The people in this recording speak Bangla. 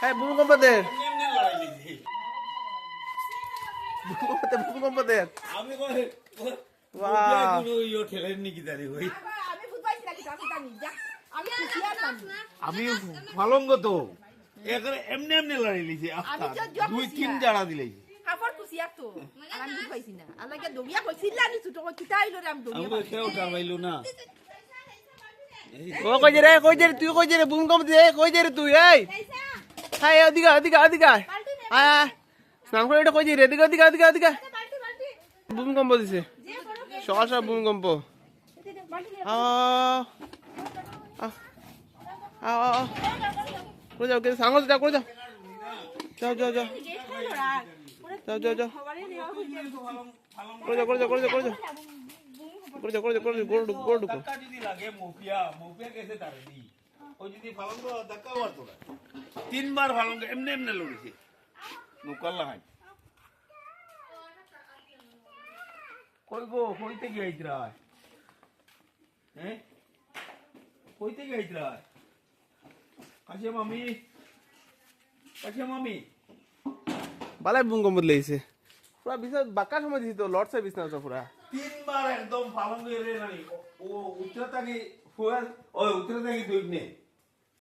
হ্যাঁ ভূমিকম্প দে এমনি লড়াই লিখি ভূমিকম্প দে ভূমিকম্প দে আমি ফালঙ্গ তো। এমনি এমনি লড়াই আমি দুই তিন জাড়া দিলেছি কাপড় খুশি তো। আমি ফুটবাইছি না। আর লাগে কইছিল ছোট কিতা আইলো আমি আমি দমিয়া তো সেও টাবাইলো না। ও কই যে রে কই যে তুই কই যে রে ভূমিকম্প দে কই যে রে তুই, এই। হ্যাঁ ওদিকে ওদিকে ওদিকে আয়। স্নান করে এটা কই যে রে, এদিকে, ওদিকে ওদিকে ওদিকে ভূমিকম্প দিছে। সকাল সকাল ভূমিকম্প করে যাও কে সাঙ্গল যাও, করে যাও। যাও যাও যাও। যাও যাও যাও। করে যাও করে যাও করে যাও করে যাও। করে করে করে গোল ঢুকো গোল ঢুকো ধাক্কা যদি লাগে মুফিয়া মুফিয়া কেসে তারে দি ও যদি ফালঙ্গ ধাক্কা মারতো না তিনবার ফালঙ্গ এমনি এমনি লড়েছে নৌকার লাগাই কই গো কইতে গিয়েছিরা হ্যাঁ কইতে গিয়েছিরা কাছে মামি কাছে মামি বালাই ভূমিকম্প দিলেছে পুরা বিছনা বাক্কা সময় দিছি তো লড়ছে বিছনা তো পুরা। তিনবার একদম এরে নানি ও উত্তর থেকে ওই উত্তর দুই নে